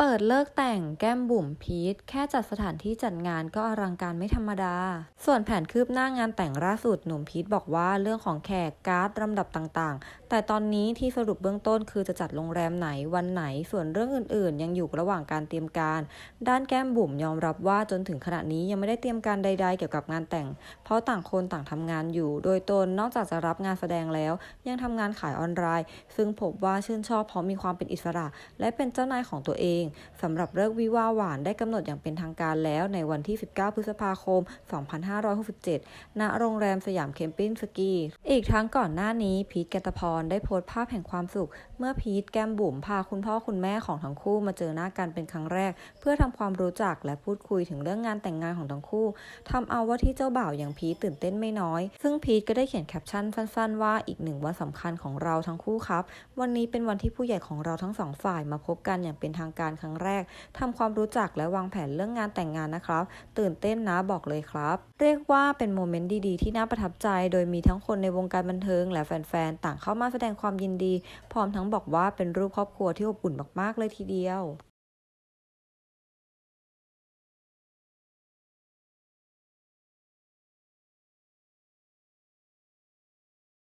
เปิดเลิกแต่งแก้มบุ๋มพีทแค่จัดสถานที่จัดงานก็อลังการไม่ธรรมดา ส่วนแผนคืบหน้างานแต่งล่าสุดหนุ่มพีทบอกว่าเรื่องของแขกการ์ดลำดับต่างๆ แต่ตอนนี้ที่สรุปเบื้องต้นคือจะจัดโรงแรมไหนวันไหน ส่วนเรื่องอื่นๆ ยังอยู่ระหว่างการเตรียมการ ด้านแก้มบุ๋มยอมรับว่าจนถึงขณะนี้ยังไม่ได้เตรียมการใด ๆ เกี่ยวกับงานแต่ง เพราะต่างคนต่างทำงานอยู่ โดยตนนอกจากจะรับงานแสดงแล้ว ยังทำงานขายออนไลน์ ซึ่งพบว่าชื่นชอบเพราะมีความเป็นอิสระ และเป็นเจ้านายของตัวเองสำหรับเลิกวิวาหวานได้กำหนดอย่างเป็นทางการแล้วในวันที่ 19 พฤษภาคม 2567 ณ โรงแรมสยามเคมปิ้งสกี อีกทั้งก่อนหน้านี้พีทแกตพรได้โพสต์ภาพแห่งความสุข เมื่อพีทแก้มบุ๋มพาคุณพ่อคุณแม่ของทั้งคู่มาเจอหน้ากันเป็นครั้งแรก เพื่อทำความรู้จักและพูดคุยถึงเรื่องงานแต่งงานของทั้งคู่ทำเอาว่าที่เจ้าบ่าวอย่างพีทตื่นเต้นไม่น้อย ซึ่งพีทก็ได้เขียนแคปชั่นสั้นๆ ว่าอีกหนึ่งวันสำคัญของเราทั้งคู่ครับ วันนี้เป็นวันที่ผู้ใหญ่ของเราทั้งสองฝ่ายมาพบกันอย่างเป็นทางการครั้งแรกทำความรู้จักและวางแผนเรื่องงานแต่งงานนะครับ ตื่นเต้นนะบอกเลยครับ เรียกว่าเป็นโมเมนต์ดีๆ ที่น่าประทับใจ โดยมีทั้งคนในวงการบันเทิง และแฟนๆต่างเข้ามาแสดงความยินดี พร้อมทั้งบอกว่าเป็นรูปครอบครัวที่อบอุ่นมากๆเลยทีเดียว